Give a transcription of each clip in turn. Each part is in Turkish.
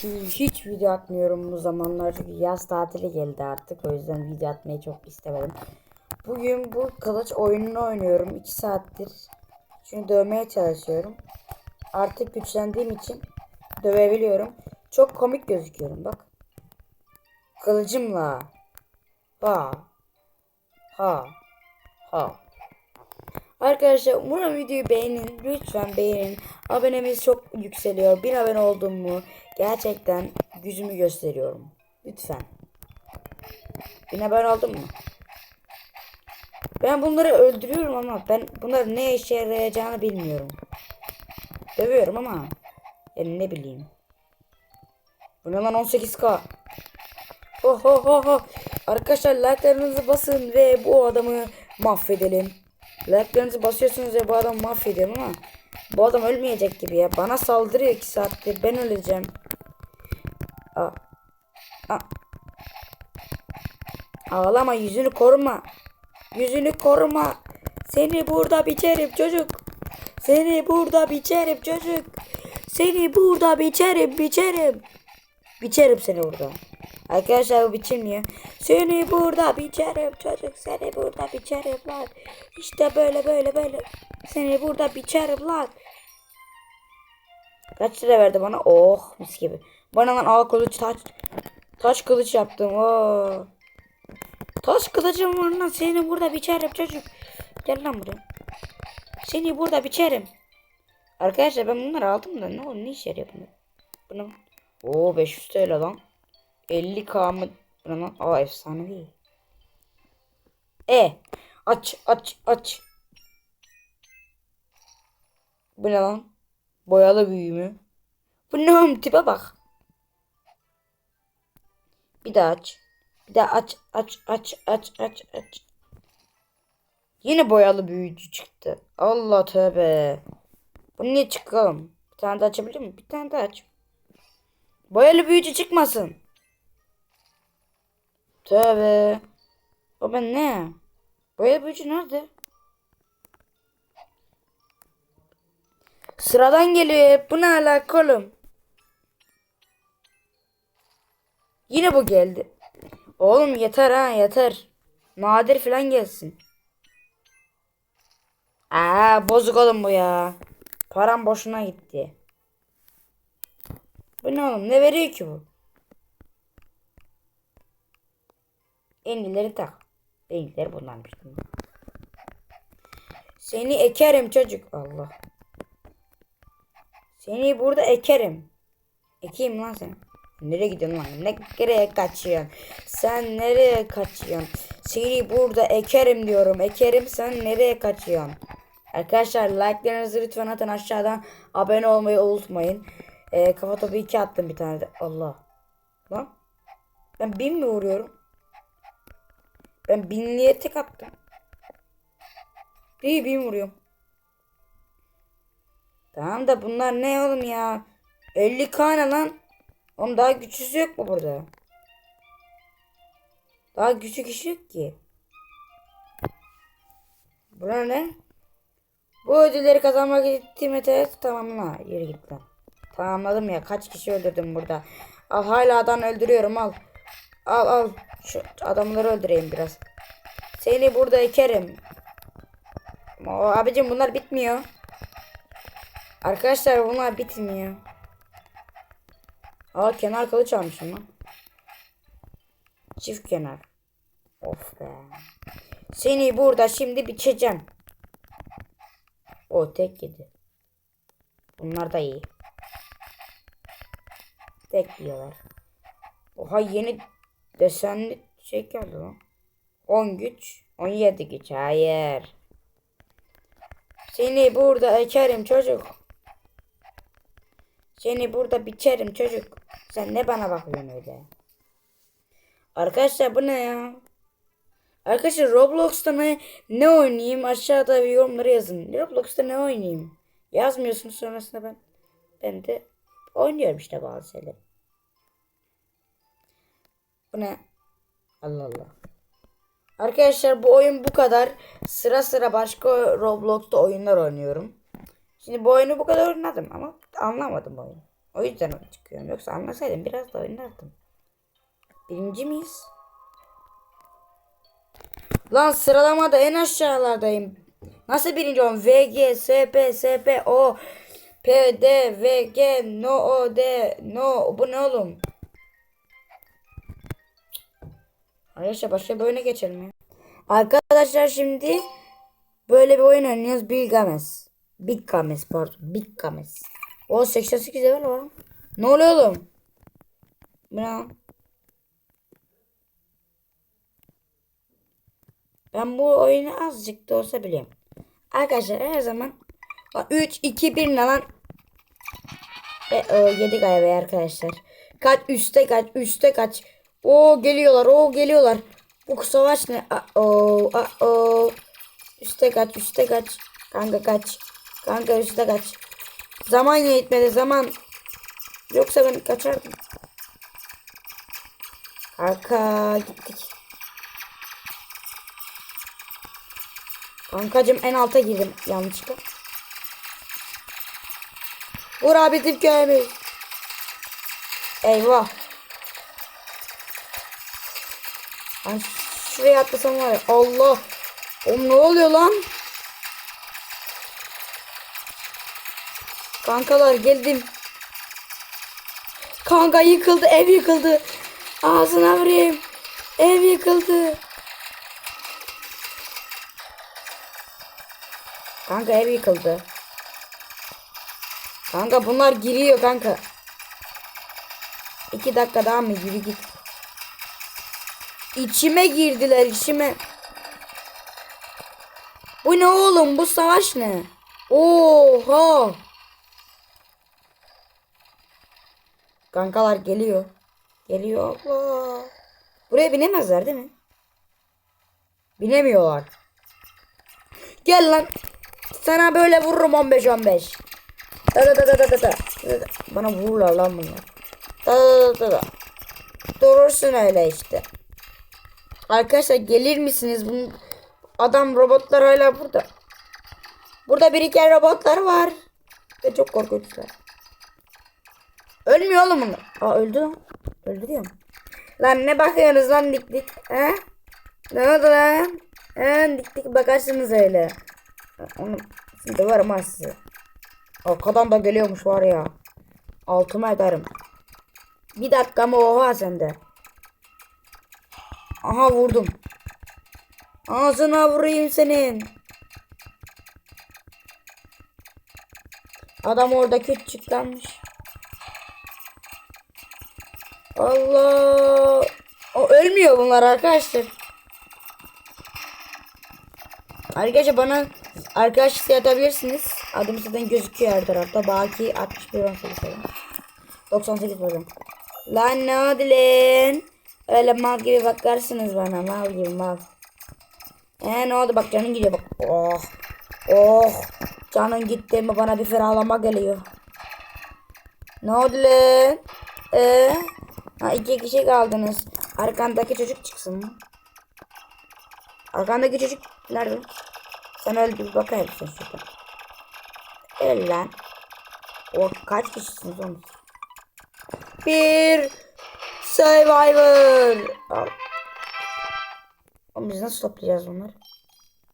Çünkü hiç video atmıyorum bu zamanlar. Çünkü yaz tatili geldi artık. O yüzden video atmayı çok istemedim. Bugün bu kılıç oyununu oynuyorum. 2 saattir. Çünkü dövmeye çalışıyorum. Artık güçlendiğim için dövebiliyorum. Çok komik gözüküyorum bak. Kılıcımla. Ha. Ha. Ha. Arkadaşlar umarım videoyu beğenin. Lütfen beğenin. Abonemiz çok yükseliyor. Bir abone oldum mu gerçekten gücümü gösteriyorum. Lütfen. Bir abone oldun mu? Ben bunları öldürüyorum ama ben bunların ne işe yarayacağını bilmiyorum. Dövüyorum ama yani ne bileyim. Bu ne lan 18k? Ho ho ho ho. Arkadaşlar like'larınızı basın ve bu adamı mahvedelim. Like'larınızı basıyorsunuz ve bu adamı mahvedelim ama bu adam ölmeyecek gibi ya. Bana saldırıyor 2 saattir. Ben öleceğim. Ağlama yüzünü koruma. Yüzünü koruma. Seni burada biçerim çocuk. Seni burada biçerim çocuk. Seni burada biçerim biçerim. Biçerim seni burada. Arkadaşlar bu biçilmiyor. Seni burada biçerim çocuk. Seni burada biçerim lan. İşte böyle böyle böyle. Seni burada biçerim lan. Kaç lira verdi bana? Oh mis gibi. Bana lan al kılıç taş. Taş kılıç yaptım. Oo. Taş kılıcım var lan. Seni burada biçerim çocuk. Gel lan buraya. Seni burada biçerim. Arkadaşlar ben bunları aldım da ne oldu? Ne işe yarıyor bunlar? Bunu. Oo 500 TL lan. 50k mı? Bu ne lan? Aa efsane değil. E. Aç aç aç. Bu ne lan? Boyalı büyü mü? Bu ne oğlum tipe bak. Bir daha aç. Bir daha aç aç aç aç aç aç. Yine boyalı büyücü çıktı. Allah tövbe. Bu niye çıkalım? Bir tane daha açabilir miyim? Bir tane daha aç. Boyalı büyücü çıkmasın. Tövbe. O ben ne? Boyalı büyücü nerede? Sıradan geliyor. Bu ne alaka oğlum? Yine bu geldi. Oğlum yeter ha yeter. Nadir falan gelsin. Aa bozuk oğlum bu ya. Param boşuna gitti. Bu ne oğlum? Ne veriyor ki bu? En tak. En ileri bunlarmış. Seni ekerim çocuk. Allah. Seni burada ekerim. Ekeyim lan sen. Nereye gidiyorsun lan? Ne nereye kaçıyorsun? Sen nereye kaçıyorsun? Seni burada ekerim diyorum. Ekerim sen nereye kaçıyorsun? Arkadaşlar like'larınızı lütfen atın aşağıdan. Abone olmayı unutmayın. Ee, kafa topu 2 attım bir tane de. Allah. Lan. Ben bin mi vuruyorum? Ben binliğe tek attım. Bir bin vuruyorum. Tamam da bunlar ne oğlum ya? 50 kane lan. Oğlum daha güçsüz yok mu burada? Daha güçlü kişi yok ki. Buna ne? Bu ödülleri kazanmak için Attack tamamla. Yürü git lan. Tamamladım ya. Kaç kişi öldürdüm burada. Al hala adam öldürüyorum al. Al al. Şu adamları öldüreyim biraz. Seni burada ekerim. Abicim bunlar bitmiyor. Arkadaşlar bunlar bitmiyor. Aa kenar kılıç almışım lan. Çift kenar. Of be. Seni burada şimdi biçeceğim. O tek yedi. Bunlar da iyi. Tek yiyorlar. Oha yeni desenli şey geldi lan. 10 güç. 17 güç. Hayır. Seni burada ekerim çocuk. Seni burada biçerim çocuk. Sen ne bana bakıyorsun öyle? Arkadaşlar bu ne ya? Arkadaşlar Roblox'ta ne, ne oynayayım? Aşağıda bir yorumları yazın. Roblox'ta ne oynayayım? Yazmıyorsunuz sonrasında ben. Ben de oynuyorum işte bazı şeyler. Bu ne? Allah Allah. Arkadaşlar bu oyun bu kadar. Sıra sıra başka Roblox'ta oyunlar oynuyorum. Şimdi bu oyunu bu kadar oynadım ama anlamadım oyunu. O yüzden çıkıyorum. Yoksa anlasaydım biraz da oynardım. Birinci miyiz? Lan sıralamada en aşağılardayım. Nasıl birinci oldum? VG, SP, SP, O, P, D, VG, No, O, D, No. Bu ne oğlum? Arkadaşlar başka bir oyuna geçelim ya. Arkadaşlar şimdi böyle bir oyun oynuyoruz. Big Games. Big Games pardon. Big Games. O 88 level var. Ne oluyor oğlum? Lan? Ben bu oyunu azıcık da olsa biliyorum. Arkadaşlar her zaman 3 2 1 ne lan? E, o, yedik ayvayı arkadaşlar. Kaç üste kaç üste kaç. O geliyorlar o geliyorlar. Bu savaş ne? A, o, a, o. Üste kaç üste kaç. Kanka kaç. Kanka üste kaç. Zaman yetmedi zaman. Yoksa ben kaçardım. Kanka gittik. Kankacım en alta girdim yanlışlıkla. Vur abi dip gelmiş. Eyvah. Ben şuraya atlasam var ya. Allah. Oğlum ne oluyor lan? Kankalar geldim. Kanka yıkıldı ev yıkıldı. Ağzına vurayım. Ev yıkıldı. Kanka ev yıkıldı. Kanka bunlar giriyor kanka. İki dakika daha mı yürü git. İçime girdiler içime. Bu ne oğlum bu savaş ne? Oha. Kankalar geliyor. Geliyor Allah. Buraya binemezler değil mi? Binemiyorlar. Gel lan. Sana böyle vururum 15 15. Da da da da da da da. Bana vururlar lan bunlar. Da da da da da. Durursun öyle işte. Arkadaşlar gelir misiniz? Bunun adam robotlar hala burada. Burada biriken robotlar var. Ve çok korkunçlar. Ölmüyor oğlum bunlar. Aa öldü lan. Öldürüyor mu? Lan ne bakıyorsunuz lan dik dik. He? Ne oldu lan? He dik dik bakarsınız öyle. Onu şimdi varım ha size. Arkadan da geliyormuş var ya. Altıma ederim. Bir dakika mı oha sende. Aha vurdum. Ağzına vurayım senin. Adam orada küçük kalmış. Allah. O ölmüyor bunlar arkadaşlar. Arkadaşlar bana arkadaşlık atabilirsiniz. Adım zaten gözüküyor her tarafta. Baki 61 18 falan. 98 pardon. Lan ne oldu lan? Öyle mal gibi bakarsınız bana. Mal gibi mal. Ee ne oldu bak canın gidiyor bak. Oh. Oh. Canın gitti mi bana bir ferahlama geliyor. Ne oldu lan? Ee? Ha iki kişi kaldınız. Arkandaki çocuk çıksın mı? Arkandaki çocuk nerede? Sen öl bir bakayım sen şurada. Öl lan. O kaç kişisiniz oğlum? Bir Survivor. Al. Oğlum biz nasıl toplayacağız bunları?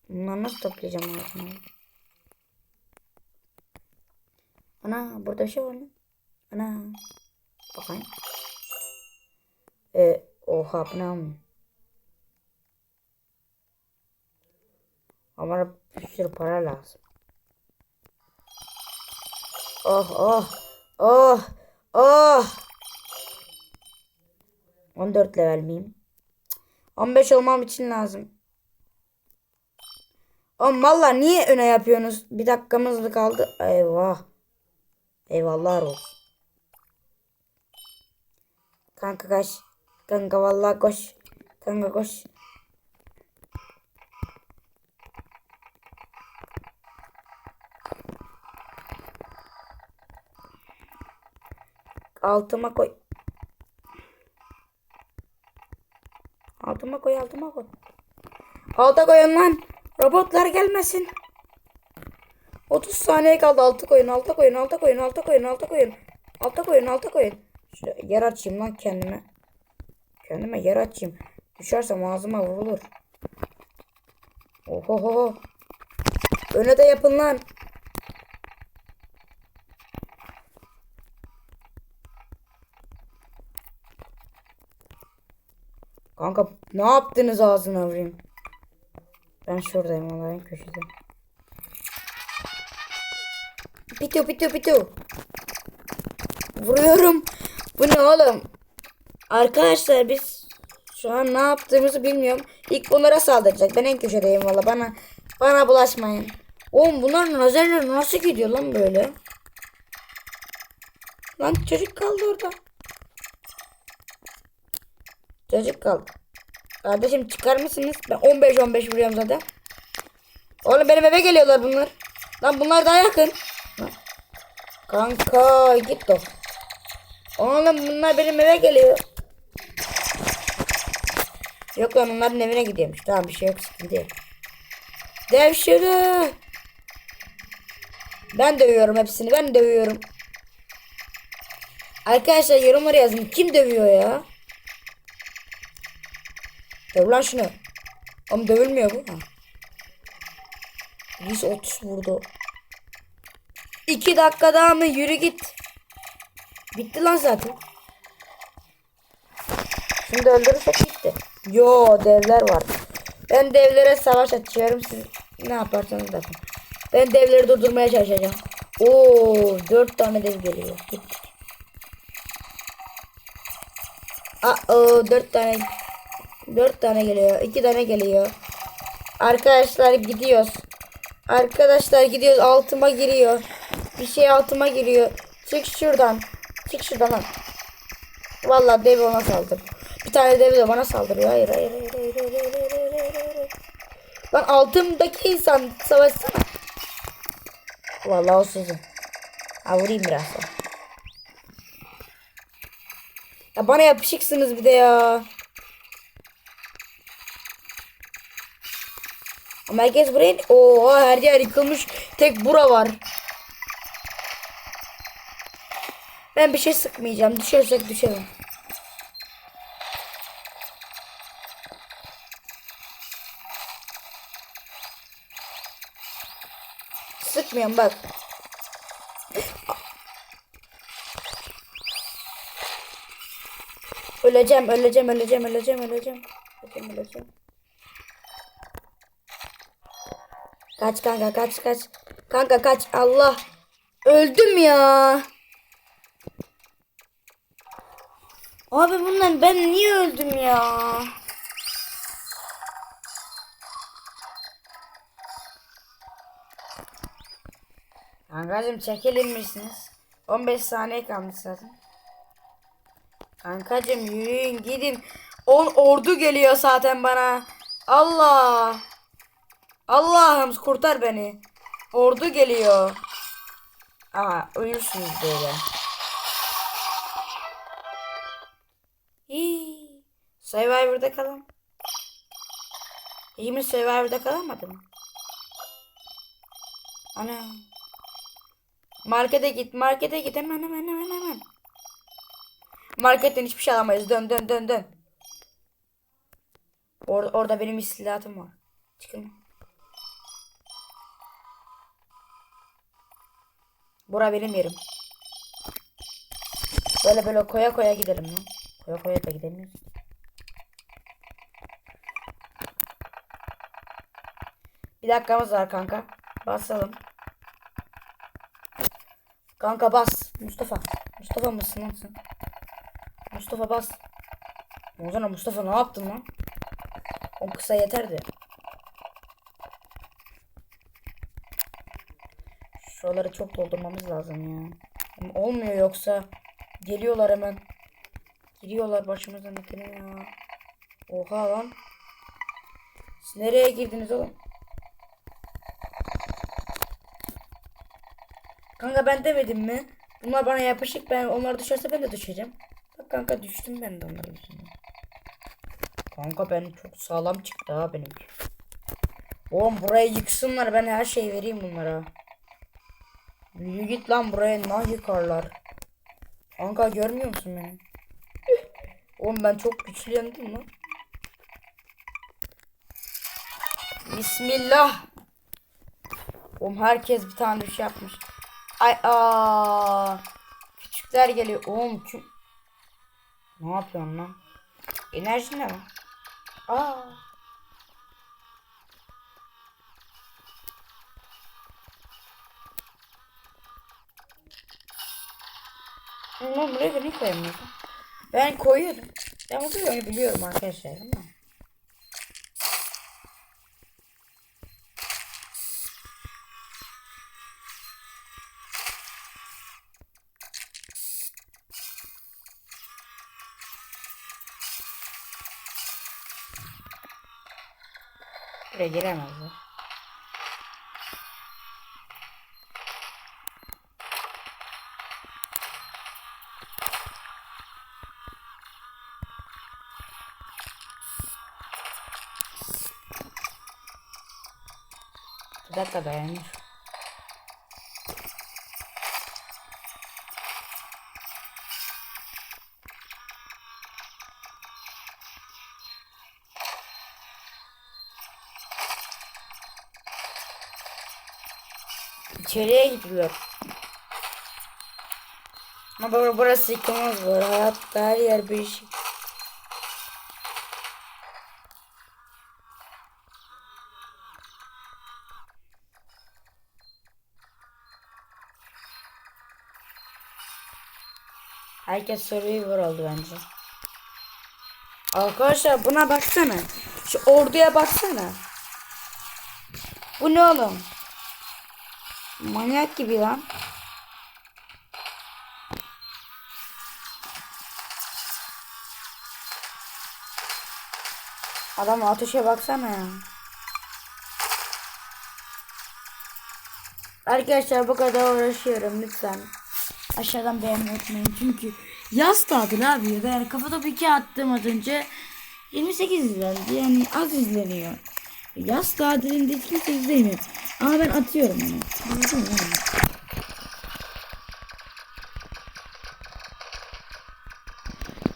Bunları nasıl toplayacağım ağzına? Ana burada bir şey var lan. Ana. Bakayım. E, oha bu ne ama? Bir sürü para lazım. Oh oh oh oh. 14 level miyim? 15 olmam için lazım. Oğlum valla niye öne yapıyorsunuz? Bir dakikamız da kaldı. Eyvah. Eyvallah olsun. Kanka kaç. Kanka vallahi koş. Kanka koş. Altıma koy. Altıma koy, altıma koy. Alta koyun lan. Robotlar gelmesin. 30 saniye kaldı. Altı koyun, alta koyun, alta koyun, alta koyun, alta koyun. Alta koyun alta koyun. Şöyle yer açayım lan kendime. Kendime yer açayım. Düşersem ağzıma vurulur. Ohoho. Öne de yapın lan. Kanka ne yaptınız ağzına vurayım. Ben şuradayım en köşede. Pitu pitu pitu. Vuruyorum. Bu ne oğlum? Arkadaşlar biz şu an ne yaptığımızı bilmiyorum. İlk bunlara saldıracak. Ben en köşedeyim valla. Bana bana bulaşmayın. Oğlum bunların lazerleri nasıl gidiyor lan böyle? Lan çocuk kaldı orada. Çocuk kaldı. Kardeşim çıkar mısınız? Ben 15-15 vuruyorum zaten. Oğlum benim eve geliyorlar bunlar. Lan bunlar daha yakın. Kanka git o. Oğlum bunlar benim eve geliyor. Yok lan onların evine gidiyormuş. Tamam bir şey yok sıkıntı yok. Devşirü. Ben dövüyorum hepsini. Ben dövüyorum. Arkadaşlar yorumlara yazın. Kim dövüyor ya? Döv lan şunu. Ama dövülmüyor bu. Ha. 130 vurdu. 2 dakika daha mı? Yürü git. Bitti lan zaten. Şimdi öldürürsek bitti. Yo devler var. Ben devlere savaş açıyorum. Siz ne yaparsanız yapın. Ben devleri durdurmaya çalışacağım. Oo, 4 tane dev geliyor. Git. Aa, 4 tane 4 tane geliyor. 2 tane geliyor. Arkadaşlar gidiyoruz. Arkadaşlar gidiyoruz. Altıma giriyor. Bir şey altıma giriyor. Çık şuradan. Çık şuradan lan. Vallahi dev ona saldır. Bir tane dev de bana saldırıyor. Hayır hayır hayır hayır hayır hayır hayır hayır hayır hayır. Lan altımdaki insan savaşsana. Vallahi o sizin. Ha vurayım biraz da. Ya bana yapışıksınız bir de ya. Ama herkes buraya... Oo her yer yıkılmış. Tek bura var. Ben bir şey sıkmayacağım. Düşersek düşelim. Sıkmıyorum bak. Öleceğim, öleceğim, öleceğim, öleceğim, öleceğim. Öleceğim, öleceğim. Kaç kanka, kaç, kaç. Kanka kaç. Allah. Öldüm ya. Abi bundan ben niye öldüm ya? Kankacım çekelim misiniz? 15 saniye kalmış zaten. Kankacım yürüyün gidin. 10 ordu geliyor zaten bana. Allah. Allah'ım kurtar beni. Ordu geliyor. Ama uyursunuz böyle. Hii. Survivor'da kalan. İyi mi Survivor'da kalamadı mı? Ana. Markete git, markete git hemen hemen hemen hemen. Marketten hiçbir şey alamayız. Dön dön dön dön. Or orada benim istihlatım var. Çıkın. Bura benim yerim. Böyle böyle koya koya gidelim lan. Koya koya da gidemiyoruz. Bir dakikamız var kanka. Basalım. Kanka bas. Mustafa. Mustafa mısın lan sen? Mustafa bas. Ozana Mustafa ne yaptın lan? O kısa yeterdi. Şuraları çok doldurmamız lazım ya. Olmuyor yoksa. Geliyorlar hemen. Giriyorlar başımıza metine ya. Oha lan. Siz nereye girdiniz oğlum? Kanka ben demedim mi? Bunlar bana yapışık ben onlar düşerse ben de düşeceğim. Bak kanka düştüm ben de onların yüzünden. Kanka ben çok sağlam çıktı ha benimki. Oğlum burayı yıksınlar ben her şeyi vereyim bunlara. Yürü git lan buraya nah yıkarlar. Kanka görmüyor musun beni? Oğlum ben çok güçlü yandım lan. Bismillah. Oğlum herkes bir tane bir şey yapmış. Ay aa. Küçükler geliyor. Oğlum kim? Ne yapıyorsun lan? Enerji ne lan? Aa. Oğlum buraya ne koyamıyorsun? Ben koyuyorum. Ben oyunu biliyorum arkadaşlar ama. Buraya giremezler. Bir dakika dayanır. İçeriye gidiyor. Ama burası yıkılmaz var. Hayatta her yer bir şey. Herkes Survivor oldu bence. Arkadaşlar buna baksana. Şu orduya baksana. Bu ne oğlum? Manyak gibi lan. Adam ateşe baksana ya. Arkadaşlar bu kadar uğraşıyorum lütfen. Aşağıdan beğenmeyi unutmayın çünkü yaz tatil abi. Ben kafada bir iki attım az önce. 28 izlendi yani az izleniyor. Yaz tatilinde hiç kimse izlemiyor. Ama ben atıyorum onu. Mı?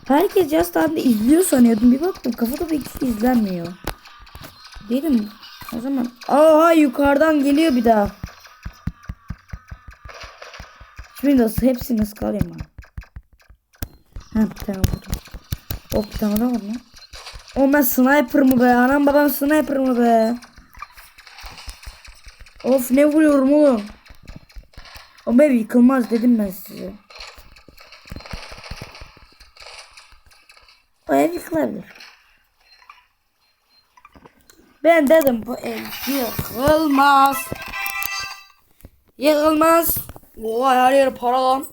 Herkes yaz tatilinde izliyor sanıyordum. Bir baktım kafada bir kişi izlenmiyor. Dedim o zaman. Aa yukarıdan geliyor bir daha. Şimdi nasıl hepsini nasıl alayım ben? Ha bir tane vurdum. Oh bir tane daha var lan. O ben sniper mı be? Anam babam sniper mı be? Of ne vuruyorum oğlum. O ev yıkılmaz dedim ben size. O ev yıkılabilir. Ben dedim bu ev yıkılmaz. Yıkılmaz. Oha her yer para lan.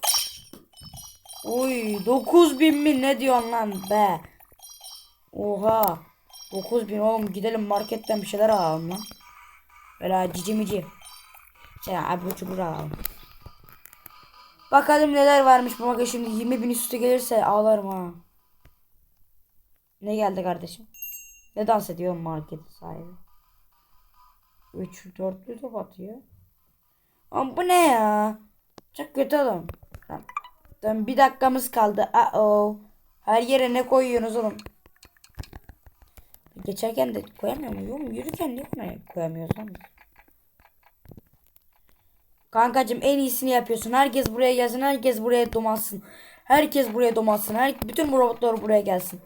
Oy 9000 mi ne diyorsun lan be? Oha. 9000 oğlum gidelim marketten bir şeyler alalım lan. Böyle cici mici. Şey abur cubur alalım. Bakalım neler varmış bu maga şimdi 20 bin üstü gelirse ağlarım ha. Ne geldi kardeşim? Ne dans ediyor market sahibi? 3 4'lü top atıyor. Ama bu ne ya? Çok kötü. Tamam. Tamam, bir dakikamız kaldı. Uh oh. Her yere ne koyuyorsunuz oğlum? Geçerken de koyamıyor muyum? Oğlum yürürken niye koy- koyamıyoruz lan? Kankacım en iyisini yapıyorsun. Herkes buraya gelsin. Herkes buraya domansın. Herkes buraya domansın. Her, bütün robotlar buraya gelsin.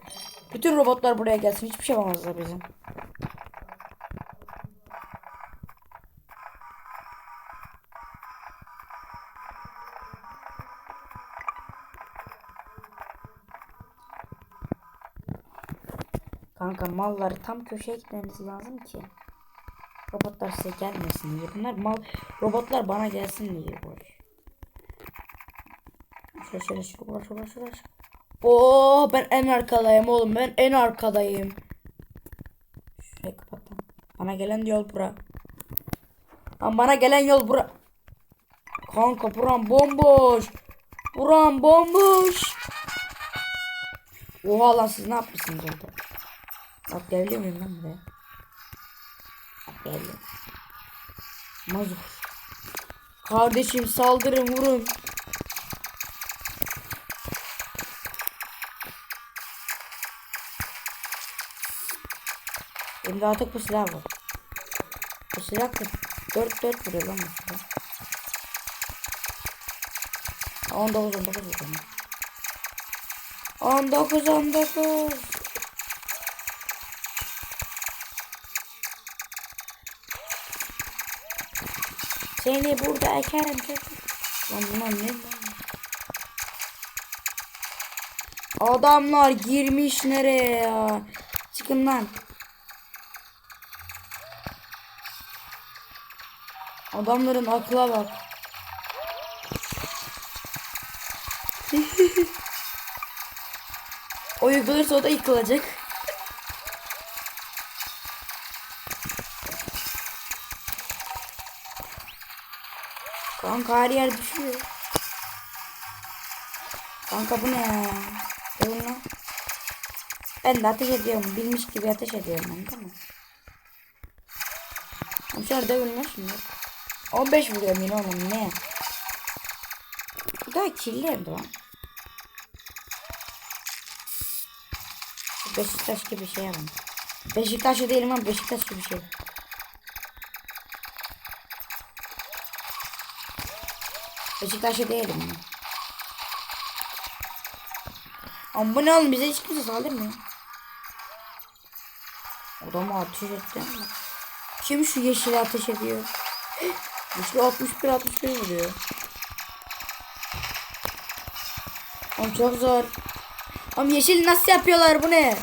Bütün robotlar buraya gelsin. Hiçbir şey yapamazlar bizim. Kanka malları tam köşeye gitmemiz lazım ki. Robotlar size gelmesin diye. Bunlar mal robotlar bana gelsin diye boş. Şöyle şöyle şöyle şöyle şöyle. Oo ben en arkadayım oğlum. Ben en arkadayım. Şurayı kapattım. Bana gelen yol bura. Lan bana gelen yol bura. Kanka buram bomboş. Buram bomboş. Oha lan siz ne yapmışsınız orada? Atlayabiliyor muyum ben buraya? Atlayabiliyorum. Mazur. Kardeşim saldırın vurun. Şimdi artık bu silah var. Bu silah da 4 4 vuruyor lan bu silah. 19 19 19 19 19 Seni burada ekerim çocuk. Lan lan ne lan? Adamlar girmiş nereye ya? Çıkın lan. Adamların akla bak. o o da yıkılacak. Kanka her yer düşüyor. Kanka bu ne ya? Lan. Ben de ateş ediyorum. Bilmiş gibi ateş ediyorum? Komşular dövün lan şunlar. 15 vuruyorum yine oğlum ne? Bu daha kirli evde lan. Beşiktaş gibi bir şey yapın. Beşiktaş'ı değilim ama Beşiktaş gibi bir şey. Beşiktaş'ı değilim ben. Ama ne oğlum bize hiç kimse saldırmıyor. Adamı ateş etti ama. Kim şu yeşili ateş ediyor? Yeşil 61 61 vuruyor. Oğlum çok zor. Oğlum yeşil nasıl yapıyorlar bu ne?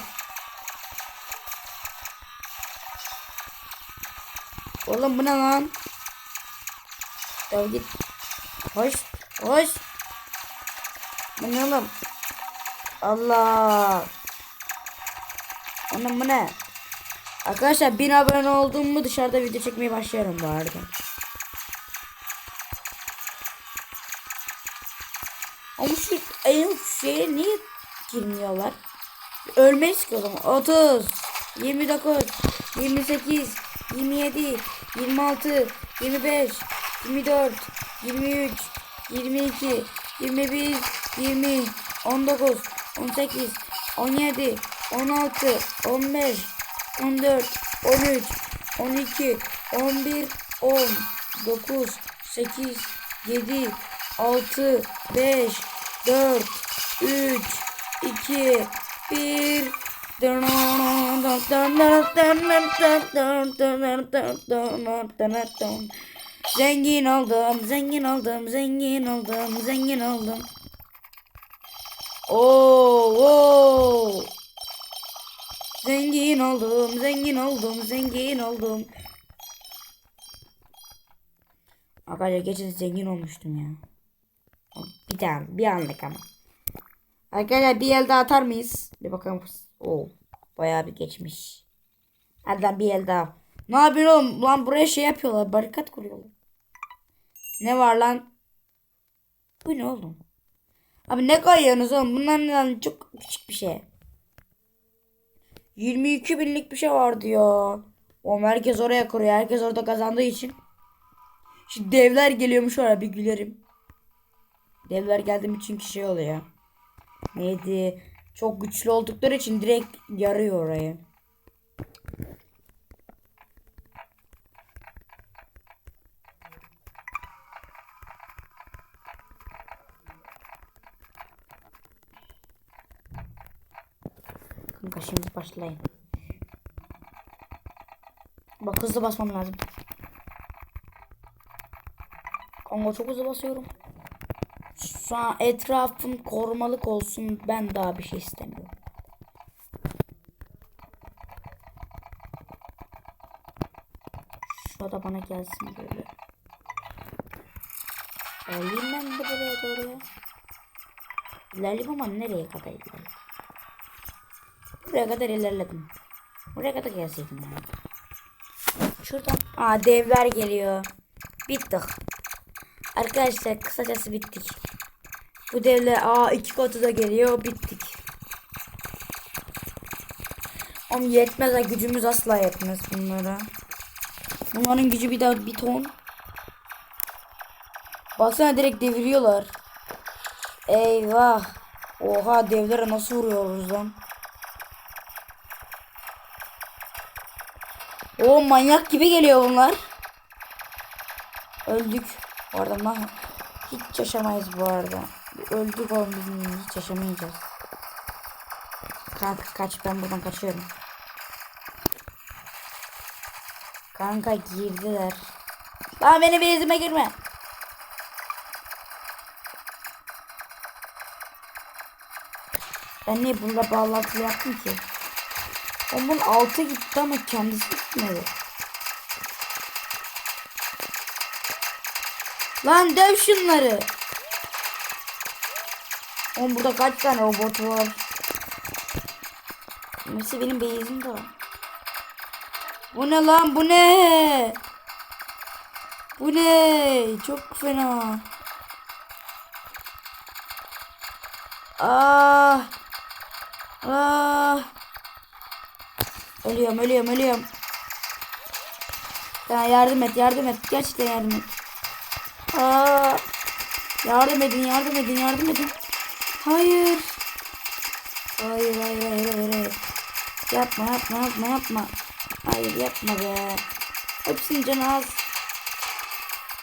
Oğlum bu ne lan? Ya git. Hoş. Hoş. Bu ne oğlum? Allah. Oğlum bu ne? Arkadaşlar 1000 abone olduğumu dışarıda video çekmeye başlıyorum bu arada. Ama şu en şeye niye girmiyorlar? O zaman. 30, 29, 28, 27, 26, 25, 24, 23, 22, 21, 20, 19, 18, 17, 16, 15, 14, 13, 12, 11, 10, 9, 8, 7, 6, 5, 4, 3, 2, 1. Zengin oldum, zengin oldum, zengin oldum, zengin oldum. Oo, oo. Zengin oldum, zengin oldum, zengin oldum. Arkadaşlar geçen zengin olmuştum ya. Bir daha, bir anlık ama. Arkadaşlar bir el daha atar mıyız? Bir bakalım. Oo, bayağı bir geçmiş. Hadi bir el daha. Ne yapıyorsun oğlum? Lan buraya şey yapıyorlar. Barikat kuruyorlar. Ne var lan? Bu ne oğlum? Abi ne koyuyorsunuz oğlum? Bunlar ne lan? Çok küçük bir şey. 22 binlik bir şey vardı ya. O herkes oraya kuruyor. Herkes orada kazandığı için. Şimdi devler geliyormuş oraya bir gülerim. Devler geldiğim için şey oluyor. Neydi? Çok güçlü oldukları için direkt yarıyor orayı. Kanka şimdi başlayın. Bak hızlı basmam lazım. Kanka çok hızlı basıyorum. Şu an etrafım korumalık olsun. Ben daha bir şey istemiyorum. Şu da bana gelsin böyle. İlerleyeyim ben de buraya doğru ya. İlerleyeyim ama nereye kadar ilerleyeyim? Buraya kadar ilerledim. Buraya kadar gelseydim yani. Şuradan. Aa devler geliyor. Bittik. Arkadaşlar kısacası bittik. Bu devler aa iki katı da geliyor. Bittik. Ama yetmez ha gücümüz asla yetmez bunlara. Bunların gücü bir daha bir ton. Baksana direkt deviriyorlar. Eyvah. Oha devlere nasıl vuruyoruz lan? O manyak gibi geliyor bunlar. Öldük. Bu arada hiç yaşamayız bu arada. Öldük oğlum biz hiç yaşamayacağız. Kanka kaç ben buradan kaçıyorum. Kanka girdiler. Lan beni bezime girme. Ben niye bunda bağlantılı yaptım ki? Onun altı gitti ama kendisi gitmedi. Lan döv şunları. Oğlum burada kaç tane robot var? Mesela benim beyazım da var. Bu ne lan bu ne? Bu ne? Çok fena. Ah. Ah. Ölüyorum ölüyorum ölüyorum. Ya yardım et yardım et. Gerçekten yardım et. Aa, yardım edin yardım edin yardım edin. Hayır. Hayır hayır hayır hayır. hayır. Yapma yapma yapma yapma. Hayır yapma be. Hepsinin canı az.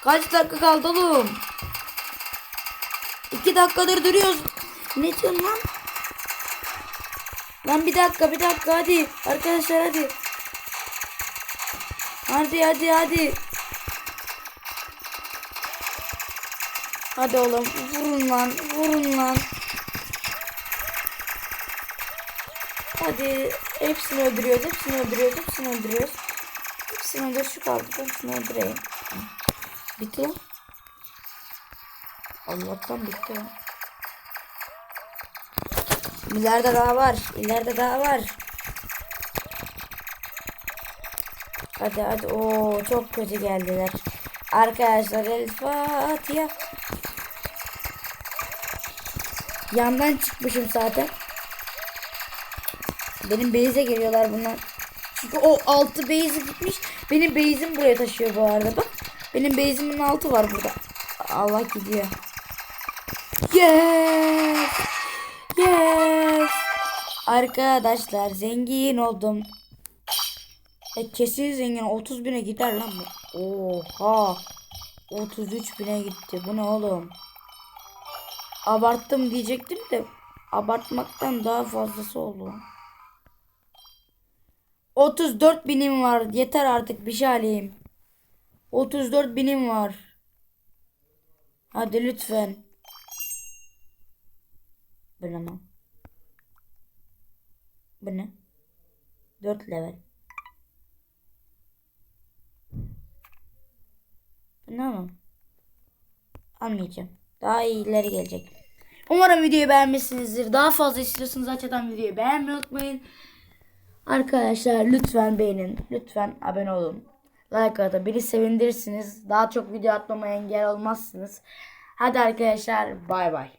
Kaç dakika kaldı oğlum? İki dakikadır duruyoruz. Ne diyorsun lan? Lan bir dakika bir dakika hadi. Arkadaşlar hadi. Hadi hadi hadi. Hadi oğlum vurun lan vurun lan. Hadi hepsini öldürüyoruz hepsini öldürüyoruz hepsini öldürüyoruz. Hepsini öldür şu kaldı hepsini öldüreyim. Bitti. Allah'tan bitti. İleride daha var. İleride daha var. Hadi hadi. Oo çok kötü geldiler. Arkadaşlar El Fatiha. Yandan çıkmışım zaten. Benim base'e geliyorlar bunlar. Çünkü o altı base'e gitmiş. Benim base'im buraya taşıyor bu arada bak. Benim base'imin altı var burada. Allah gidiyor. Yes. Arkadaşlar zengin oldum. E kesin zengin 30 bine gider lan bu. Oha. 33 bine gitti. Bu ne oğlum? Abarttım diyecektim de abartmaktan daha fazlası oldu. 34 binim var. Yeter artık bir şey alayım. 34 binim var. Hadi lütfen. Lan? Bu ne? 4 level. Bu ne lan? Anlayacağım. Daha iyileri gelecek. Umarım videoyu beğenmişsinizdir. Daha fazla istiyorsanız açıdan videoyu beğenmeyi unutmayın. Arkadaşlar lütfen beğenin. Lütfen abone olun. Like atın. Beni sevindirirsiniz. Daha çok video atmama engel olmazsınız. Hadi arkadaşlar bay bay.